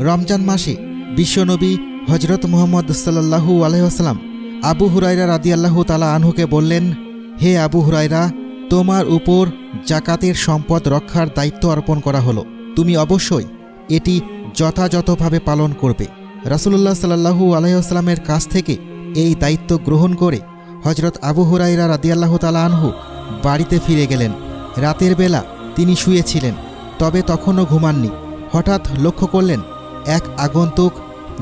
রমজান মাসে বিশ্বনবী হজরত মুহম্মদ সাল্লাহু আলহাম আবু হুরাইরা রাদিয়াল্লাহু তালা আনহুকে বললেন, হে আবু হুরাইরা তোমার উপর জাকাতের সম্পদ রক্ষার দায়িত্ব অর্পণ করা হলো। তুমি অবশ্যই এটি যথাযথভাবে পালন করবে। রাসুলুল্লাহ সাল্লাহু আলহামের কাছ থেকে এই দায়িত্ব গ্রহণ করে হজরত আবু হুরাইরা রাদিয়াল্লাহু তালা আনহু বাড়িতে ফিরে গেলেন। রাতের বেলা তিনি শুয়েছিলেন, তবে তখনও ঘুমাননি। হঠাৎ লক্ষ্য করলেন এক আগন্তুক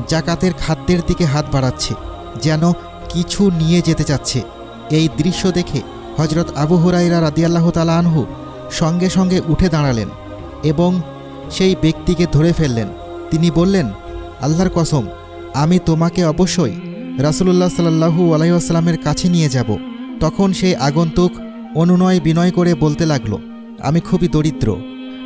জাকাতের খাদ্যের দিকে হাত বাড়াচ্ছে, যেন কিছু নিয়ে যেতে চাচ্ছে। এই দৃশ্য দেখে হজরত আবু হুরাইরা রাদিয়াল্লাহ তালা আনহু সঙ্গে সঙ্গে উঠে দাঁড়ালেন এবং সেই ব্যক্তিকে ধরে ফেললেন। তিনি বললেন, আল্লাহর কসম, আমি তোমাকে অবশ্যই রাসুলুল্লাহ সাল্লাহু আলাইসাল্লামের কাছে নিয়ে যাব। তখন সেই আগন্তুক অনুনয় বিনয় করে বলতে লাগল, আমি খুবই দরিদ্র,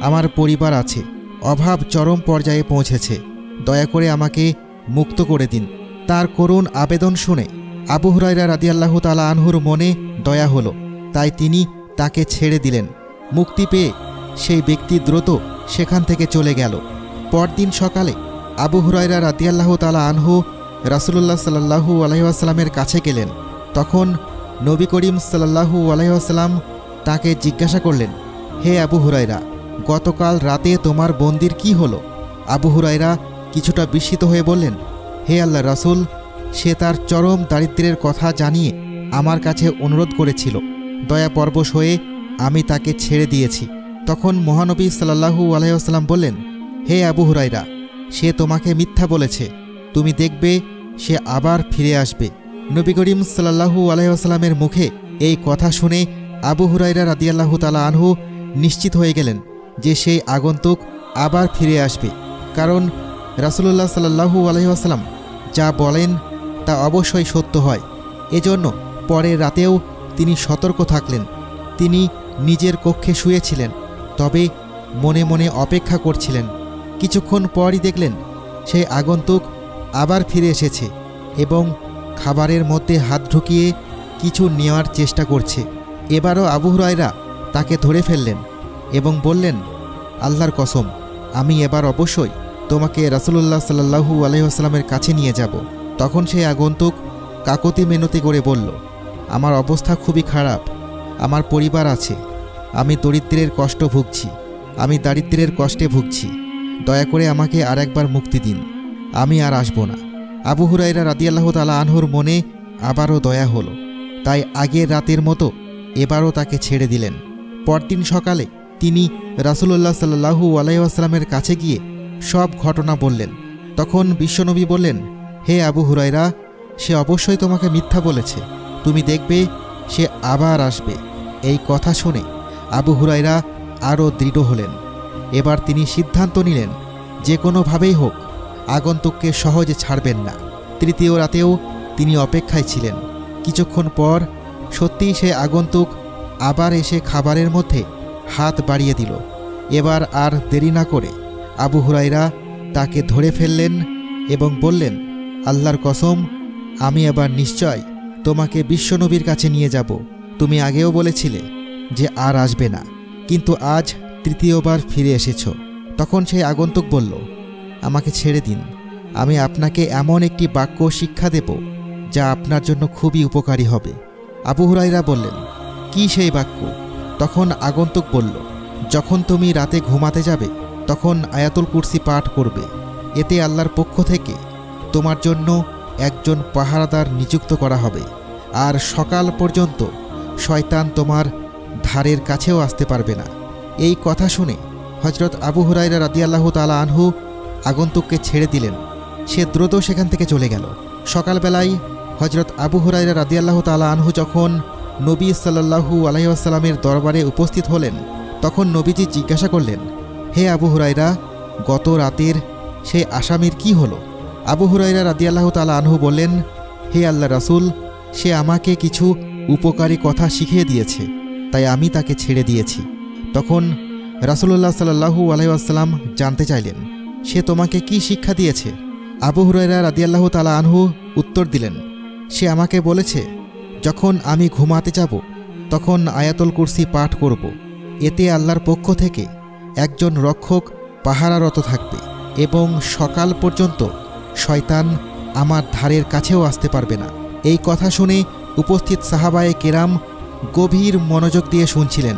আমার পরিবার আছে অভাব চরম পর্যায়ে পৌঁছেছে। দয়া করে আমাকে মুক্ত করে দিন। তার করুণ আবেদন শুনে আবু হুরাইরা রাদিয়াল্লাহু তালা আনহুর মনে দয়া হলো। তাই তিনি তাকে ছেড়ে দিলেন। মুক্তি পেয়ে সেই ব্যক্তি দ্রুত সেখান থেকে চলে গেল। পরদিন সকালে আবু হুরাইরা রাদিয়াল্লাহ তালা আনহু রাসুলুল্লাহ সাল্লাহু আলহিহাস্লামের কাছে গেলেন। তখন নবী করিম সাল্লাহু আলহিহাস্লাম তাকে জিজ্ঞাসা করলেন, হে আবু হুরাইরা গতকাল রাতে তোমার বন্দির কি হলো? আবু হুরাইরা কিছুটা বিস্মিত হয়ে বললেন, হে আল্লাহ রাসুল, সে তার চরম দারিদ্র্যের কথা জানিয়ে আমার কাছে অনুরোধ করেছিল। দয়া পরবশ হয়ে আমি তাকে ছেড়ে দিয়েছি। তখন মহানবী সাল্লাহু আলাইসাল্লাম বললেন, হে আবু হুরাইরা সে তোমাকে মিথ্যা বলেছে। তুমি দেখবে সে আবার ফিরে আসবে। নবী করিম সাল্লাহু আলাইসাল্লামের মুখে এই কথা শুনে আবু হুরাইরা রাদিয়াল্লাহু তালা আনহু নিশ্চিত হয়ে গেলেন। যে সেই আগন্তুক আবার ফিরে আসবে। কারণ রাসুলুল্লাহ সাল্লাহু আলহিহাস্লাম যা বলেন তা অবশ্যই সত্য হয়। এজন্য পরের রাতেও তিনি সতর্ক থাকলেন। তিনি নিজের কক্ষে শুয়েছিলেন, তবে মনে মনে অপেক্ষা করছিলেন। কিছুক্ষণ পরই দেখলেন সেই আগন্তুক আবার ফিরে এসেছে এবং খাবারের মধ্যে হাত ঢুকিয়ে কিছু নেওয়ার চেষ্টা করছে। এবারও আবু হুরায়রা তাকে ধরে ফেললেন। এবং বললেন, আল্লাহর কসম, আমি এবার অবশ্যই তোমাকে রাসুলুল্লাহ সাল্লাহু আলহিহাস্লামের কাছে নিয়ে যাব। তখন সেই আগন্তুক কাকতি মেনতি করে বলল, আমার অবস্থা খুবই খারাপ, আমার পরিবার আছে, আমি দরিদ্রের কষ্ট ভুগছি, আমি দারিদ্রের কষ্টে ভুগছি, দয়া করে আমাকে আর একবার মুক্তি দিন, আমি আর আসব না। আবু হুরাইরা রাদিয়াল্লাহ তালা আনহুর মনে আবারও দয়া হলো, তাই আগের রাতের মতো এবারও তাকে ছেড়ে দিলেন। পরদিন সকালে তিনি রাসুলুল্লাহ সাল্লাহু আলাইসাল্লামের কাছে গিয়ে সব ঘটনা বললেন। তখন বিশ্বনবী বললেন, হে আবু হুরাইরা সে অবশ্যই তোমাকে মিথ্যা বলেছে। তুমি দেখবে সে আবার আসবে। এই কথা শুনে আবু হুরাইরা আরও দৃঢ় হলেন। এবার তিনি সিদ্ধান্ত নিলেন, যে কোনোভাবেই হোক, আগন্তুককে সহজে ছাড়বেন না। তৃতীয় রাতেও তিনি অপেক্ষায় ছিলেন। কিছুক্ষণ পর সত্যিই সে আগন্তুক আবার এসে খাবারের মধ্যে হাত বাড়িয়ে দিল। এবার আর দেরি না করে আবু হুরাইরা তাকে ধরে ফেললেন এবং বললেন, আল্লাহর কসম, আমি এবার নিশ্চয় তোমাকে বিশ্বনবীর কাছে নিয়ে যাব। তুমি আগেও বলেছিলে যে আর আসবে না, কিন্তু আজ তৃতীয়বার ফিরে এসেছ। তখন সেই আগন্তুক বলল, আমাকে ছেড়ে দিন। আমি আপনাকে এমন একটি বাক্য শিক্ষা দেব যা আপনার জন্য খুবই উপকারী হবে। আবু হুরাইরা বললেন, কি সেই বাক্য? তখন আগন্তুক বলল, যখন তুমি রাতে ঘুমাতে যাবে, তখন আয়াতুল কুরসি পাঠ করবে। এতে আল্লাহর পক্ষ থেকে তোমার জন্য একজন পাহারাদার নিযুক্ত করা হবে। আর সকাল পর্যন্ত শয়তান তোমার ধারের কাছেও আসতে পারবে না। এই কথা শুনে হজরত আবু হুরাইরা রাদিয়াল্লাহু তালা আনহু আগন্তুককে ছেড়ে দিলেন। সে দ্রুত সেখান থেকে চলে গেল। সকালবেলায় হজরত আবু হুরাইরা রাদিয়াল্লাহু তালা আনহু যখন নবী সাল্লাহু আলহিউসালামের দরবারে উপস্থিত হলেন। তখন নবীজি জিজ্ঞাসা করলেন, হে আবু হুরাইরা গত রাতের সেই আসামির কি হলো? আবু হুরাইরা রাদিয়াল্লাহু তালা আনহু বললেন, হে আল্লাহ রাসুল, সে আমাকে কিছু উপকারী কথা শিখিয়ে দিয়েছে, তাই আমি তাকে ছেড়ে দিয়েছি। তখন রাসুলুল্লাহ সাল্লাহু আলহাম জানতে চাইলেন, সে তোমাকে কি শিক্ষা দিয়েছে? আবু হুরাইরা রাদিয়াল্লাহু তালা আনহু উত্তর দিলেন, সে আমাকে বলেছে যখন আমি ঘুমাতে যাব, তখন আয়াতুল কুরসি পাঠ করব। এতে আল্লাহর পক্ষ থেকে একজন রক্ষক পাহারারত থাকবে এবং সকাল পর্যন্ত শয়তান আমার ধারের কাছেও আসতে পারবে না। এই কথা শুনে উপস্থিত সাহাবায়ে কেরাম গভীর মনোযোগ দিয়ে শুনছিলেন,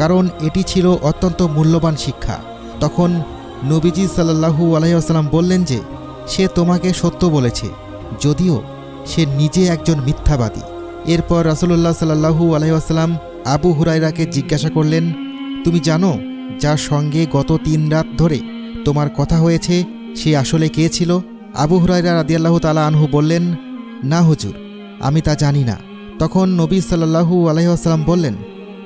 কারণ এটি ছিল অত্যন্ত মূল্যবান শিক্ষা। তখন নবীজি সাল্লাহু আলাইসাল্লাম বললেন যে, সে তোমাকে সত্য বলেছে, যদিও সে নিজে একজন মিথ্যাবাদী। এরপর রাসুলুল্লাহ সাল্লাহু আলাইসাল্লাম আবু হুরাইরাকে জিজ্ঞাসা করলেন, তুমি জানো যার সঙ্গে গত তিন রাত ধরে তোমার কথা হয়েছে, সে আসলে কে ছিল? আবু হুরাইরা রাদিয়াল্লাহু তালা আনহু বললেন, না হুজুর, আমি তা জানি না। তখন নবী সাল্লাহু আলহিহাস্লাম বললেন,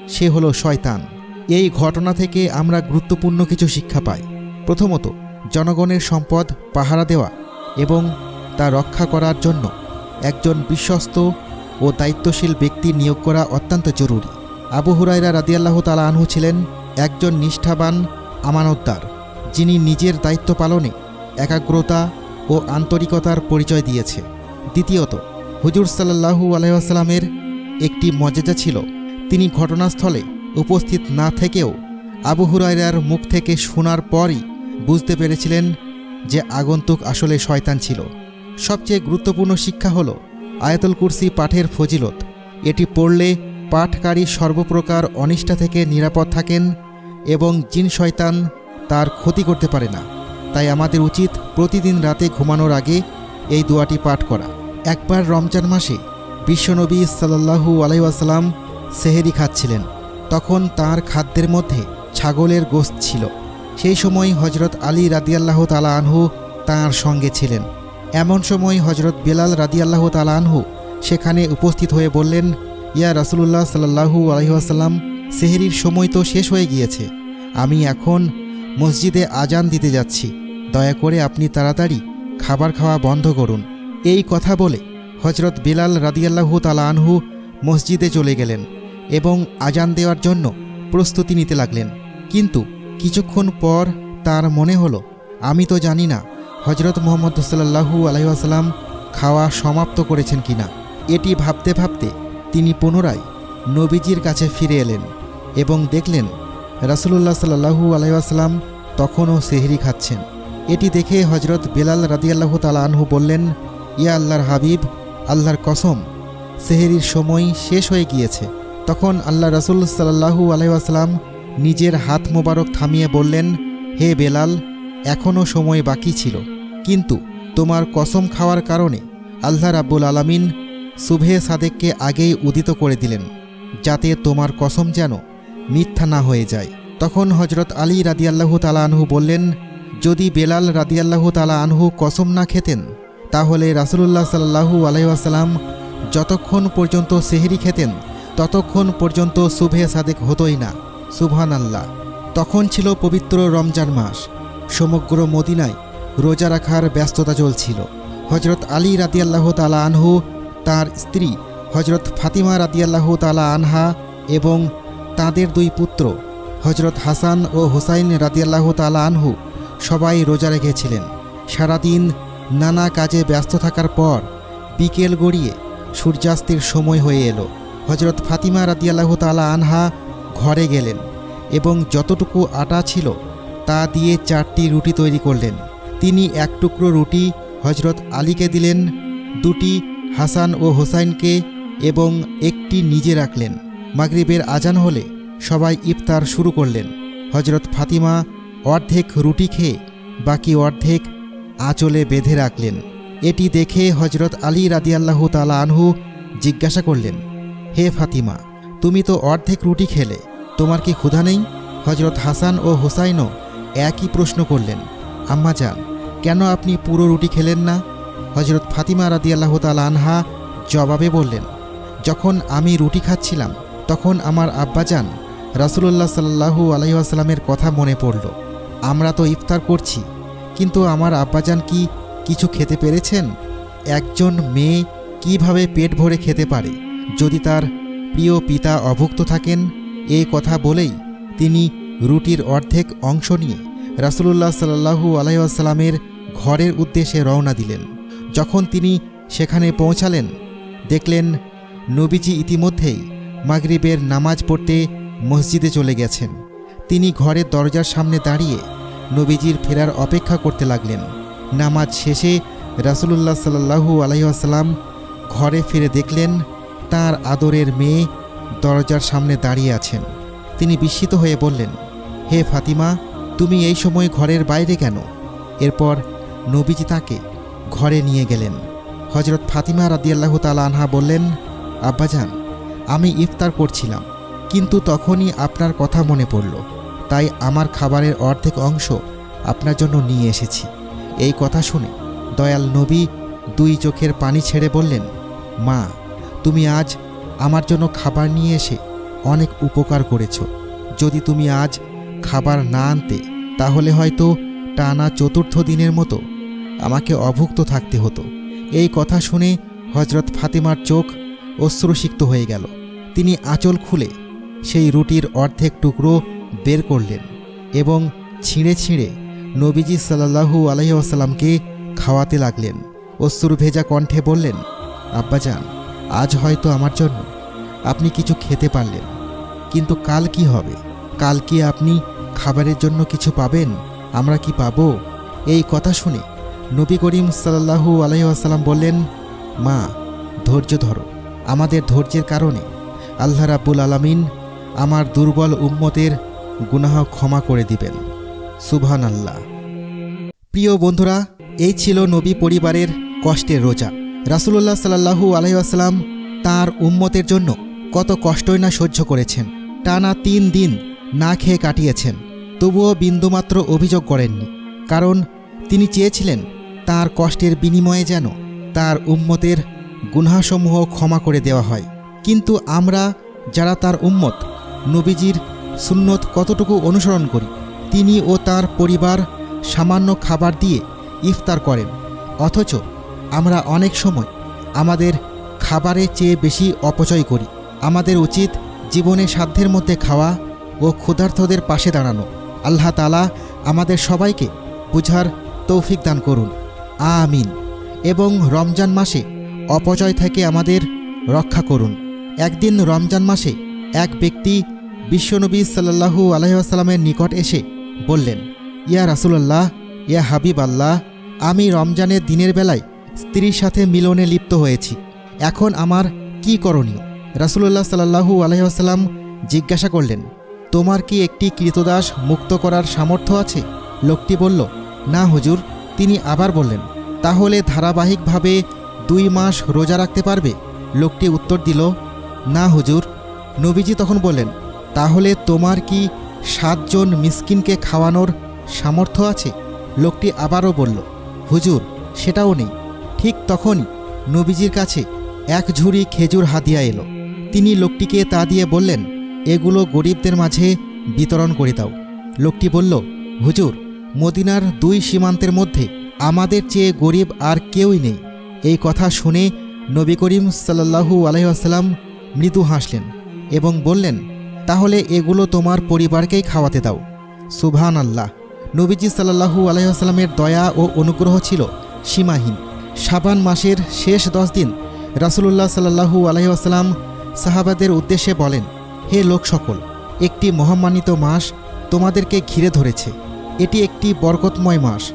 সে হলো শয়তান। এই ঘটনা থেকে আমরা গুরুত্বপূর্ণ কিছু শিক্ষা পাই। প্রথমত, জনগণের সম্পদ, পাহারা দেওয়া এবং তা রক্ষা করার জন্য একজন বিশ্বস্ত ও দায়িত্বশীল ব্যক্তি নিয়োগ করা অত্যন্ত জরুরি। আবু হুরাইরা রাদিয়াল্লাহ তালা আনহু ছিলেন একজন নিষ্ঠাবান, আমানতদার, যিনি নিজের দায়িত্ব পালনে একাগ্রতা ও আন্তরিকতার পরিচয় দিয়েছে। দ্বিতীয়ত, হুজুর সাল্লাহু আলহামের একটি মর্যাদা ছিল। তিনি ঘটনাস্থলে উপস্থিত না থেকেও আবু হুরাইরার মুখ থেকে শোনার পরই বুঝতে পেরেছিলেন যে আগন্তুক আসলে শয়তান ছিল। সবচেয়ে গুরুত্বপূর্ণ শিক্ষা হল আয়াতুল কুরসি পাঠের ফজিলত। এটি পড়লে পাঠকারী সর্বপ্রকার অনিষ্ঠা থেকে নিরাপদ থাকেন এবং জিন শয়তান তার ক্ষতি করতে পারে না। তাই আমাদের উচিত প্রতিদিন রাতে ঘুমানোর আগে এই দোয়াটি পাঠ করা। একবার রমজান মাসে বিশ্বনবী সাল্লাহু আলাইসাল্লাম সেহেরি খাচ্ছিলেন। তখন তার খাদ্যের মধ্যে ছাগলের গোস্ত ছিল। সেই সময় হজরত আলী রাদিয়াল্লাহ তালা আনহু তাঁর সঙ্গে ছিলেন। এমন সময় হজরত বেলাল রাদিয়াল্লাহ তালা আনহু সেখানে উপস্থিত হয়ে বললেন, ইয়া রাসুলুল্লাহ সাল্লাহু আলহিহাসাল্লাম সেহেরির সময় তো শেষ হয়ে গিয়েছে। আমি এখন মসজিদে আজান দিতে যাচ্ছি। দয়া করে আপনি তাড়াতাড়ি খাবার খাওয়া বন্ধ করুন। এই কথা বলে হজরত বিলাল রাদিয়াল্লাহু তালা আনহু মসজিদে চলে গেলেন এবং আজান দেওয়ার জন্য প্রস্তুতি নিতে লাগলেন। কিন্তু কিছুক্ষণ পর তার মনে হলো, আমি তো জানি না হজরত মোহাম্মদ সাল্লাহু আলহিহাসাল্লাম খাওয়া সমাপ্ত করেছেন কিনা, এটি ভাবতে ভাবতে তিনি পুনরায় নবীজির কাছে ফিরে এলেন এবং দেখলেন রাসুলুল্লাহ সাল্লাহু আলহিহাসাল্লাম তখনও সেহরি খাচ্ছেন। এটি দেখে হজরত বেলাল রাদিয়াল্লাহ তালা আনহু বললেন, ইয়া আল্লাহর হাবিব, আল্লাহর কসম, সেহেরির সময় শেষ হয়ে গিয়েছে। তখন আল্লাহ রসুল সাল্লাহু আলহাম নিজের হাত মোবারক থামিয়ে বললেন, হে বেলাল এখনও সময় বাকি ছিল। কিন্তু তোমার কসম খাওয়ার কারণে আল্লাহ রাব্বুল আলামিন সুভে সাদেককে আগেই উদিত করে দিলেন, যাতে তোমার কসম যেন মিথ্যা না হয়ে যায়। তখন হজরত আলী রাদিয়াল্লাহু তালা আনহু বললেন, যদি বেলাল রাদিয়াল্লাহু তালা আনহু কসম না খেতেন, তাহলে রাসুলুল্লাহ সাল্লাহু আলহাম যতক্ষণ পর্যন্ত সেহেরি খেতেন, ততক্ষণ পর্যন্ত শুভে সাদেক হতোই না। সুবহান আল্লাহ তখন ছিল পবিত্র রমজান মাস। সমগ্র মদিনায় রোজা রাখার ব্যস্ততা চলছিল। হজরত আলী রাদিয়াল্লাহ তালা আনহু, তার স্ত্রী হজরত ফাতিমা রাদিয়াল্লাহ তালা আনহা এবং তাদের দুই পুত্র হজরত হাসান ও হুসাইন রাদিয়াল্লাহ তালা আনহু সবাই রোজা রেখেছিলেন। সারাদিন নানা কাজে ব্যস্ত থাকার পর বিকেল গড়িয়ে সূর্যাস্তের সময় হয়ে এলো। হজরত ফাতিমা রাদিয়াল্লাহ তালা আনহা ঘরে গেলেন এবং যতটুকু আটা ছিল তা দিয়ে চারটি রুটি তৈরি করলেন। তিনি এক টুকরো রুটি হজরত আলীকে দিলেন, দুটি হাসান ও হোসাইনকে এবং একটি নিজে রাখলেন। মাগরিবের আজান হলে সবাই ইফতার শুরু করলেন। হজরত ফাতিমা অর্ধেক রুটি খেয়ে বাকি অর্ধেক আঁচলে বেঁধে রাখলেন। এটি দেখে হজরত আলী রাদিয়াল্লাহু তালা আনহু জিজ্ঞাসা করলেন, হে ফাতিমা, তুমি তো অর্ধেক রুটি খেলে, তোমার কি ক্ষুধা নেই? হজরত হাসান ও হোসাইনও একই প্রশ্ন করলেন, আম্মা যান কেন আপনি পুরো রুটি খেলেন না? হজরত ফাতিমা রাদিয়াল্লাহ তালা আনহা জবাবে বললেন, যখন আমি রুটি খাচ্ছিলাম, তখন আমার আব্বাজান রাসুলুল্লাহ সাল্লাহু আলহিহাস্লামের কথা মনে পড়ল, আমরা তো ইফতার করছি, কিন্তু আমার আব্বাজান কি কিছু খেতে পেরেছেন? একজন মেয়ে কীভাবে পেট ভরে খেতে পারে? যদি তার প্রিয় পিতা অভুক্ত থাকেন এই কথা বলেই তিনি রুটির অর্ধেক অংশ নিয়ে রাসুলুল্লাহ সাল্লাহু আলাইসাল্লামের ঘরের উদ্দেশ্যে রওনা দিলেন। যখন তিনি সেখানে পৌঁছালেন, দেখলেন নবীজি ইতিমধ্যেই মাগরিবের নামাজ পড়তে মসজিদে চলে গেছেন। তিনি ঘরের দরজার সামনে দাঁড়িয়ে নবীজির ফেরার অপেক্ষা করতে লাগলেন। নামাজ শেষে রাসুলুল্লাহ সাল্লাহু আলহিহাসাল্লাম ঘরে ফিরে দেখলেন, তার আদরের মেয়ে দরজার সামনে দাঁড়িয়ে আছেন। তিনি বিস্মিত হয়ে বললেন, হে ফাতিমা তুমি এই সময় ঘরের বাইরে কেন? এরপর নবীজি তাকে ঘরে নিয়ে গেলেন। হজরত ফাতিমা রাদিয়াল্লাহ তালা আনহা বললেন, আব্বাজান, আমি ইফতার করছিলাম, কিন্তু তখনই আপনার কথা মনে পড়ল। তাই আমার খাবারের অর্ধেক অংশ আপনার জন্য নিয়ে এসেছি। এই কথা শুনে দয়াল নবী দুই চোখের পানি ছেড়ে বললেন, মা, তুমি আজ আমার জন্য খাবার নিয়ে এসে অনেক উপকার করেছ। যদি তুমি আজ খাবার না আনতে, তাহলে হয়তো টানা চতুর্থ দিনের মতো আমাকে অভুক্ত থাকতে হতো। এই কথা শুনে হজরত ফাতিমার চোখ অশ্রুসিক্ত হয়ে গেল। তিনি আঁচল খুলে সেই রুটির অর্ধেক টুকরো বের করলেন এবং ছিঁড়ে ছিঁড়ে নবীজি সাল্লাহু আলহিউসাল্লামকে খাওয়াতে লাগলেন। অশ্রু ভেজা কণ্ঠে বললেন আব্বাজান আজ হয়তো আমার জন্য আপনি কিছু খেতে পারলেন, কিন্তু কাল কি হবে? কাল কি আপনি খাবারের জন্য কিছু পাবেন? আমরা কি পাবো? এই কথা শুনে নবী করিম সাল্লাহু আলহিহাসাল্লাম বললেন, মা, ধৈর্য ধরো। আমাদের ধৈর্যের কারণে আল্লাহ রাব্বুল আলামিন আমার দুর্বল উম্মতের গুনাহ ক্ষমা করে দিবেন। সুবহান আল্লাহ প্রিয় বন্ধুরা, এই ছিল নবী পরিবারের কষ্টের রোজা। রাসুলুল্লাহ সাল্লাহু আলহিহাস্লাম তার উম্মতের জন্য কত কষ্টই না সহ্য করেছেন। টানা তিন দিন না খেয়ে কাটিয়েছেন। তবুও বিন্দুমাত্র অভিযোগ করেননি, কারণ তিনি চেয়েছিলেন তার কষ্টের বিনিময়ে যেন তার উম্মতের গুনহাসমূহ ক্ষমা করে দেওয়া হয়। কিন্তু আমরা যারা তার উম্মত, নবীজির সুন্নত কতটুকু অনুসরণ করি, তিনি ও তার পরিবার সামান্য খাবার দিয়ে ইফতার করেন। অথচ আমরা অনেক সময় আমাদের খাবারের চেয়ে বেশি অপচয় করি। আমাদের উচিত জীবনে সাধ্যের মধ্যে খাওয়া ও ক্ষুধার্থদের পাশে দাঁড়ানো। আল্লাহ তালা আমাদের সবাইকে বুঝার তৌফিক দান করুন। আমিন। এবং রমজান মাসে অপচয় থেকে আমাদের রক্ষা করুন। একদিন রমজান মাসে এক ব্যক্তি বিশ্বনবী সাল্লাহু আলহিহাস্লামের নিকট এসে বললেন, ইয়া রাসুলাল্লাহ, ইয়া হাবিব আল্লাহ আমি রমজানের দিনের বেলায় স্ত্রীর সাথে মিলনে লিপ্ত হয়েছি। এখন আমার কি করণীয়? রাসুলুল্লাহ সাল্লাহু আলহিহাস্লাম জিজ্ঞাসা করলেন তোমার কি একটি কৃতদাস মুক্ত করার সামর্থ্য আছে? লোকটি বলল, না হুজুর। তিনি আবার বললেন, তাহলে ধারাবাহিকভাবে দুই মাস রোজা রাখতে পারবে? লোকটি উত্তর দিল, না হুজুর। নবীজি তখন বললেন, তাহলে তোমার কি সাতজন মিসকিনকে খাওয়ানোর সামর্থ্য আছে? লোকটি আবারও বলল, হুজুর, সেটাও নেই। ঠিক তখনই নবীজির কাছে এক ঝুড়ি খেজুর হাদিয়া এলো। তিনি লোকটিকে তা দিয়ে বললেন এগুলো গরিবদের মাঝে বিতরণ করে দাও। লোকটি বলল, হুজুর, মদিনার দুই সীমান্তের মধ্যে আমাদের চেয়ে গরিব আর কেউই নেই। এই কথা শুনে নবী করিম সাল্লাহু আলহাম মৃদু হাসলেন এবং বললেন, তাহলে এগুলো তোমার পরিবারকেই খাওয়াতে দাও। সুবহান আল্লাহ নবীজি সাল্লাহু আলহামের দয়া ও অনুগ্রহ ছিল সীমাহীন। সাবান মাসের শেষ দশ দিন রাসুলুল্লাহ সাল্লাহু আলহিহাস্লাম সাহাবাদের উদ্দেশ্যে বলেন হে লোক সকল একটি মহামানিত মাস তোমাদেরকে ঘিরে ধরেছে। এটি একটি বরকতময় মাস,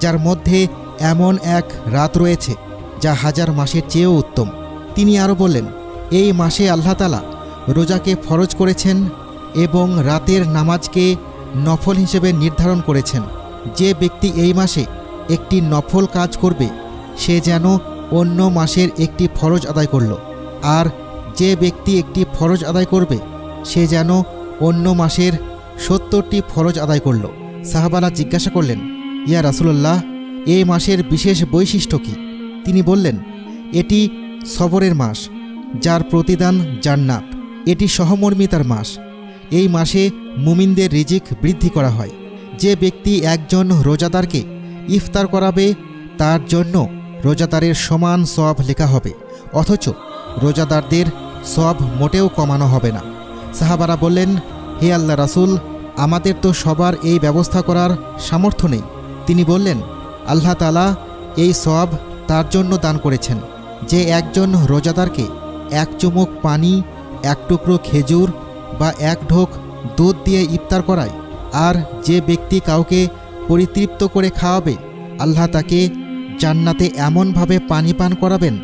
যার মধ্যে এমন এক রাত রয়েছে, যা হাজার মাসের চেয়েও উত্তম। তিনি আরও বললেন, এই মাসে আল্লাহ তালা রোজাকে ফরজ করেছেন এবং রাতের নামাজকে নফল হিসেবে নির্ধারণ করেছেন। যে ব্যক্তি এই মাসে একটি নফল কাজ করবে, সে যেন অন্য মাসের একটি ফরজ আদায় করল। আর যে ব্যক্তি একটি ফরজ আদায় করবে, সে যেন অন্য মাসের সত্তরটি ফরজ আদায় করল। সাহাবারা জিজ্ঞাসা করলেন, ইয়া রাসুলল্লাহ এই মাসের বিশেষ বৈশিষ্ট্য কী? তিনি বললেন, এটি সবরের মাস, যার প্রতিদান জান্নাত। এটি সহমর্মিতার মাস। এই মাসে মুমিনদের রিজিক বৃদ্ধি করা হয়। যে ব্যক্তি একজন রোজাদারকে ইফতার করাবে, তার জন্য রোজাদারের সমান সব লেখা হবে। অথচ রোজাদারদের সব মোটেও কমানো হবে না। সাহাবারা বললেন, হে আল্লাহ রাসুল, আমাদের তো সবার এই ব্যবস্থা করার সামর্থ্য নেই। তিনি বললেন, আল্লাহ তালা এই সব তার জন্য দান করেছেন। যে একজন রোজাদারকে এক চুমুক পানি, এক টুকরো খেজুর বা এক ঢোক দুধ দিয়ে ইফতার করায়, আর যে ব্যক্তি কাউকে পরিতৃপ্ত করে খাওয়াবে, আল্লাহ তাকে জান্নাতে এমনভাবে পানি পান করাবেন,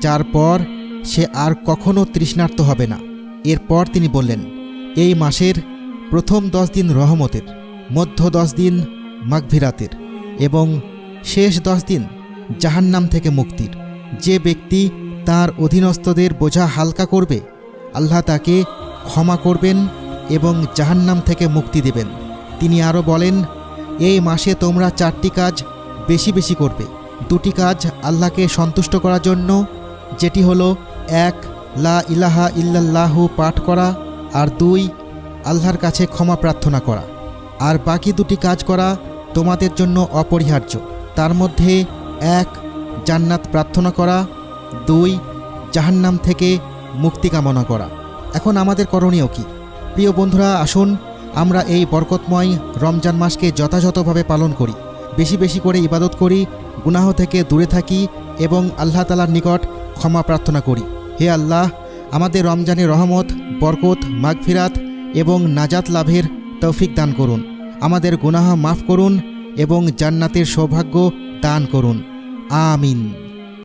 যার পর সে আর কখনো তৃষ্ণার্ত হবে না। এরপর তিনি বললেন, এই মাসের প্রথম দশ দিন রহমতের, মধ্য দশ দিন মাগভিরাতের এবং শেষ দশ দিন জাহান্নাম থেকে মুক্তির। যে ব্যক্তি তার অধীনস্থদের বোঝা হালকা করবে, আল্লাহ তাকে ক্ষমা করবেন এবং জাহান্নাম থেকে মুক্তি দেবেন। তিনি আরও বলেন, এই মাসে তোমরা চারটি কাজ বেশি বেশি করবে। দুটি কাজ আল্লাহকে সন্তুষ্ট করার জন্য, যেটি হলো এক, লা ইলাহা ইল্লাল্লাহু পাঠ করা, আর দুই, আল্লাহর কাছে ক্ষমা প্রার্থনা করা। আর বাকি দুটি কাজ করা তোমাদের জন্য অপরিহার্য। তার মধ্যে এক, জান্নাত প্রার্থনা করা, দুই, জাহান্নাম থেকে মুক্তি কামনা করা। এখন আমাদের করণীয় কি? প্রিয় বন্ধুরা, আসুন আমরা এই বরকতময় রমজান মাসকে যথাযথভাবে পালন করি। বেশি বেশি করে ইবাদত করি, গুনাহ থেকে দূরে থাকি এবং আল্লাহ তালার নিকট ক্ষমা প্রার্থনা করি। হে আল্লাহ, আমাদের রমজানের রহমত, বরকত, মাগফিরাত এবং নাজাত লাভের তৌফিক দান করুন। আমাদের গুনাহ মাফ করুন এবং জান্নাতের সৌভাগ্য দান করুন। আমিন।